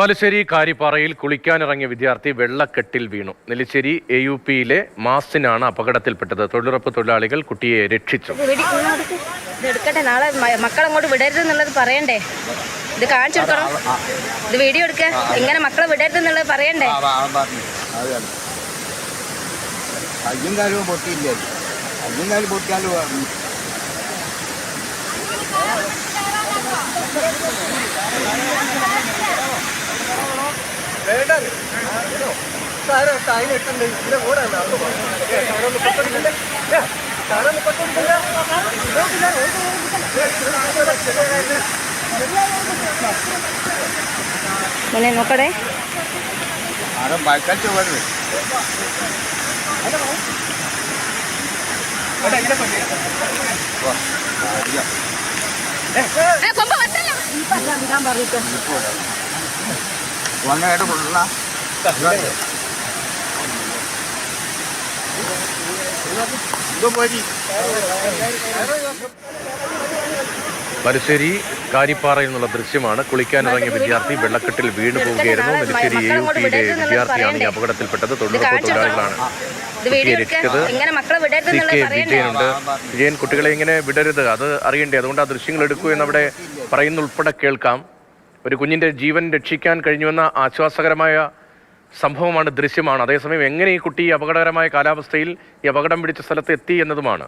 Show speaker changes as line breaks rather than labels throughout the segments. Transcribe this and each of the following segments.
ബാലുശ്ശേരി കാരിപ്പാറയിൽ കുളിക്കാനിറങ്ങിയ വിദ്യാർത്ഥി വെള്ളക്കെട്ടിൽ വീണു. നെല്ലിശ്ശേരി എ യു പിയിലെ മാസിനാണ് അപകടത്തിൽപ്പെട്ടത്. തൊഴിലുറപ്പ് തൊഴിലാളികൾ കുട്ടിയെ രക്ഷിച്ചു.
എടുക്കട്ടെ. നാളെ മക്കളങ്ങോട്ട് വിടരുത് എന്നുള്ളത് പറയണ്ടേ? ഇത് കാണിച്ചു കൊടുക്കണം ഇത് വീഡിയോ എടുക്ക. ഇങ്ങനെ മക്കളെ വിടരുത് എന്നുള്ളത് പറയണ്ടേ?
ആ, അയ്യും കാര്യം അത് തന്നെ കയ്യും കാലും പൊട്ടിയില്ലേ കയ്യും കാലും പൊട്ടിയാലും ഉം,
മോനെ നോക്കടേ.
ആരും ബൈക്കടിച്ച് വരുന്നത് വന്നേട്ട് കൊള്ള ഇത്. പോയി
ബാലുശ്ശേരി കാരിപ്പാറയിൽ നിന്നുള്ള ദൃശ്യമാണ്. കുളിക്കാനിറങ്ങിയ വിദ്യാർത്ഥി വെള്ളക്കെട്ടിൽ വീണു പോവുകയായിരുന്നു. നെല്ലിശ്ശേരി എ യു പിയിലെ വിദ്യാർത്ഥിയാണ് ഈ അപകടത്തിൽപ്പെട്ടത്. തൊഴിലുറപ്പ് തൊഴിലാളികളാണ് കുട്ടിയെ രക്ഷിച്ചത് സി കെ വിജയനുണ്ട്. വിജയൻ കുട്ടികളെ ഇങ്ങനെ വിടരുത്. അത് അറിയണ്ടേ? അതുകൊണ്ട് ആ ദൃശ്യങ്ങൾ എടുക്കൂ എന്നവിടെ പറയുന്നുൾപ്പെടെ കേൾക്കാം. ഒരു കുഞ്ഞിന്റെ ജീവൻ രക്ഷിക്കാൻ കഴിഞ്ഞുവെന്ന ആശ്വാസകരമായ സംഭവമാണ് ദൃശ്യമാണ്. അതേസമയം എങ്ങനെ ഈ കുട്ടി ഈ അപകടകരമായ കാലാവസ്ഥയിൽ ഈ അപകടം പിടിച്ച സ്ഥലത്ത് എത്തി എന്നതുമാണ്.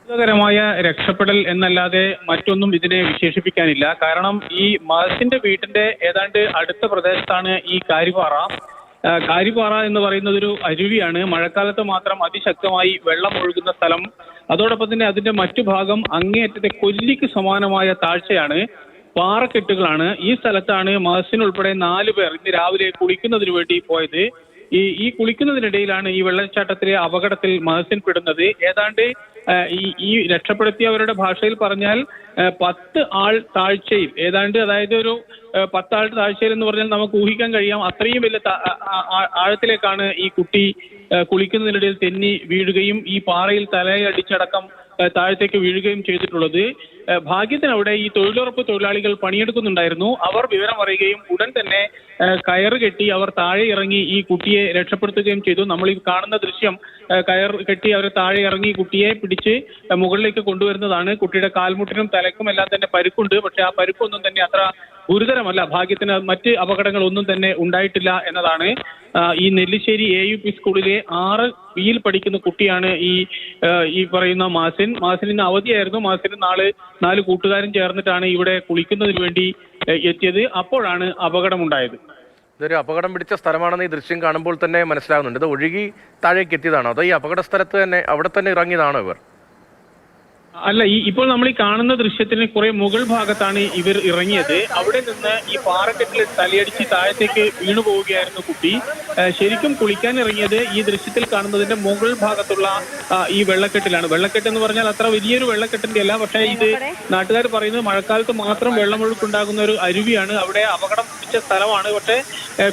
അത്ഭുതകരമായ രക്ഷപ്പെടൽ എന്നല്ലാതെ മറ്റൊന്നും ഇതിനെ വിശേഷിപ്പിക്കാനില്ല. കാരണം ഈ മഹസിന്റെ വീട്ടിന്റെ ഏതാണ്ട് അടുത്ത പ്രദേശത്താണ് ഈ കാരിപ്പാറ ആ, കാരിപ്പാറ എന്ന് പറയുന്നത് ഒരു അരുവിയാണ്. മഴക്കാലത്ത് മാത്രം അതിശക്തമായി വെള്ളം ഒഴുകുന്ന സ്ഥലം. അതോടൊപ്പം തന്നെ അതിന്റെ മറ്റു ഭാഗം അങ്ങേയറ്റത്തെ കൊല്ലിക്ക് സമാനമായ താഴ്ചയാണ്. പാറക്കെട്ടുകളാണ്. ഈ സ്ഥലത്താണ് മഹസിൻ ഉൾപ്പെടെ നാല് പേർ ഇന്ന് രാവിലെ കുളിക്കുന്നതിന് വേണ്ടി പോയത്. ഈ ഈ കുളിക്കുന്നതിനിടയിലാണ് ഈ വെള്ളച്ചാട്ടത്തിലെ അപകടത്തിൽ മഹസിൻ പെടുന്നത്. ഏതാണ്ട് ഈ ഈ രക്ഷപ്പെടുത്തിയവരുടെ ഭാഷയിൽ പറഞ്ഞാൽ പത്ത് ആൾ താഴ്ചയിൽ ഏതാണ്ട് അതായത് ഒരു പത്താൾ താഴ്ചയിൽ എന്ന് പറഞ്ഞാൽ നമുക്ക് ഊഹിക്കാൻ കഴിയാം. അത്രയും വലിയ ആഴത്തിലേക്കാണ് ഈ കുട്ടി കുളിക്കുന്നതിനിടയിൽ തെന്നി വീഴുകയും ഈ പാറയിൽ തലയടിച്ചടക്കം താഴത്തേക്ക് വീഴുകയും ചെയ്തിട്ടുള്ളത്. ഭാഗ്യത്തിന് അവിടെ ഈ തൊഴിലുറപ്പ് തൊഴിലാളികൾ പണിയെടുക്കുന്നുണ്ടായിരുന്നു. അവർ വിവരം അറിയുകയും ഉടൻ തന്നെ കയറ് കെട്ടി അവർ താഴെ ഇറങ്ങി ഈ കുട്ടിയെ രക്ഷപ്പെടുത്തുകയും ചെയ്തു. നമ്മൾ ഈ കാണുന്ന ദൃശ്യം കയർ കെട്ടി അവർ താഴെ ഇറങ്ങി കുട്ടിയെ പിടിച്ച് മുകളിലേക്ക് കൊണ്ടുവരുന്നതാണ്. കുട്ടിയുടെ കാൽമുട്ടിനും തലക്കും എല്ലാം തന്നെ പരുക്കുണ്ട്. പക്ഷെ ആ പരുക്കൊന്നും തന്നെ അത്ര ഗുരുതരമല്ല. ഭാഗ്യത്തിന് മറ്റ് അപകടങ്ങൾ ഒന്നും തന്നെ ഉണ്ടായിട്ടില്ല എന്നതാണ് ഈ നെല്ലിശ്ശേരി എ യു പി സ്കൂളിലെ ആറ് ബിയിൽ പഠിക്കുന്ന കുട്ടിയാണ് ഈ ഈ പറയുന്ന മാസിൻ. മാസിന് അവധിയായിരുന്നു. മാസിന് നാളെ നാല് കൂട്ടുകാരും ചേർന്നിട്ടാണ് ഇവിടെ കുളിക്കുന്നതിന് വേണ്ടി എത്തിയത്. അപ്പോഴാണ് അപകടമുണ്ടായത്.
ഇതൊരു അപകടം പിടിച്ച സ്ഥലമാണെന്ന് ഈ ദൃശ്യം കാണുമ്പോൾ തന്നെ മനസ്സിലാകുന്നുണ്ട്. ഇത് ഒഴുകി താഴേക്ക് എത്തിയതാണോ അതോ ഈ അപകട സ്ഥലത്ത് തന്നെ അവിടെ തന്നെ ഇറങ്ങിയതാണോ ഇവർ?
അല്ല ഈ ഇപ്പോൾ നമ്മൾ ഈ കാണുന്ന ദൃശ്യത്തിന് കുറെ മുകൾ ഭാഗത്താണ് ഇവർ ഇറങ്ങിയത്. അവിടെ നിന്ന് ഈ പാറക്കെട്ടിൽ തലയടിച്ച് താഴത്തേക്ക് വീണു പോവുകയായിരുന്നു കുട്ടി. ശരിക്കും കുളിക്കാൻ ഇറങ്ങിയത് ഈ ദൃശ്യത്തിൽ കാണുന്നതിന്റെ മുകൾ ഭാഗത്തുള്ള ഈ വെള്ളക്കെട്ടിലാണ്. വെള്ളക്കെട്ട് എന്ന് പറഞ്ഞാൽ അത്ര വലിയൊരു വെള്ളക്കെട്ടിന്റെ അല്ല പക്ഷേ ഇത് നാട്ടുകാർ പറയുന്നത് മഴക്കാലത്ത് മാത്രം വെള്ളമൊഴുക്കുണ്ടാകുന്ന ഒരു അരുവിയാണ്. അവിടെ അപകടം പിടിച്ച സ്ഥലമാണ്. പക്ഷേ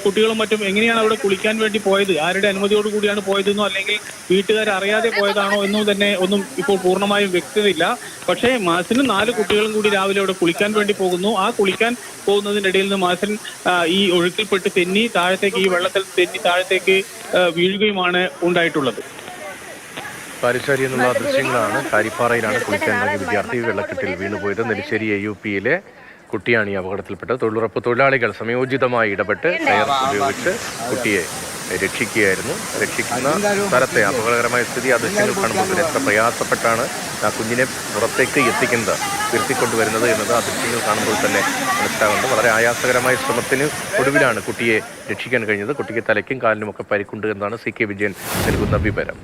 കുട്ടികളും മറ്റും എങ്ങനെയാണ് അവിടെ കുളിക്കാൻ വേണ്ടി പോയത്? ആരുടെ അനുമതിയോട് കൂടിയാണ് പോയതെന്നോ അല്ലെങ്കിൽ വീട്ടുകാർ അറിയാതെ പോയതാണോ എന്നും തന്നെ ഒന്നും ഇപ്പോൾ പൂർണമായും വ്യക്തതയില്ല പക്ഷേ മാസിന് നാല് കുട്ടികളും കൂടി രാവിലെ അവിടെ കുളിക്കാൻ വേണ്ടി പോകുന്നു. ആ കുളിക്കാൻ പോകുന്നതിന്റെ ഇടയിൽ നിന്ന് മാസിൻ ഈ ഒഴുക്കിൽപ്പെട്ട് തെന്നി താഴത്തേക്ക് ഈ വെള്ളത്തിൽ തെന്നി താഴത്തേക്ക് വീഴുകയുമാണ് ഉണ്ടായിട്ടുള്ളത്.
കാരിശ്ശേരി എന്നുള്ള ദൃശ്യങ്ങളാണ് കാരിപ്പാറയിലാണ് കുളിക്കാനിറങ്ങിയ വിദ്യാർത്ഥി വെള്ളക്കെട്ടിൽ വീണുപോയത്. നെല്ലിശ്ശേരി എ യു പിയിലെ കുട്ടിയാണ് ഈ അപകടത്തിൽപ്പെട്ടത്. തൊഴിലുറപ്പ് തൊഴിലാളികൾ സംയോജിതമായി ഇടപെട്ട് കയർ ഉപയോഗിച്ച് കുട്ടിയെ രക്ഷിക്കുകയായിരുന്നു. രക്ഷിക്കുന്ന സ്ഥലത്തെ അപകടകരമായ സ്ഥിതി ആ ദൃശ്യങ്ങൾ കാണുമ്പോൾ തന്നെ എത്ര പ്രയാസപ്പെട്ടാണ് ആ കുഞ്ഞിനെ പുറത്തേക്ക് എത്തിക്കുന്നത് ഉയർത്തിക്കൊണ്ടുവരുന്നത് എന്നത് ആ ദൃശ്യങ്ങൾ കാണുമ്പോൾ തന്നെ മനസ്സിലാകുന്നത്. വളരെ ആയാസകരമായ ശ്രമത്തിന് ഒടുവിലാണ് കുട്ടിയെ രക്ഷിക്കാൻ കഴിഞ്ഞത്. കുട്ടിക്ക് തലയ്ക്കും കാലിനുമൊക്കെ പരിക്കുണ്ട് എന്നാണ് സി കെ വിജയൻ നൽകുന്ന വിവരം.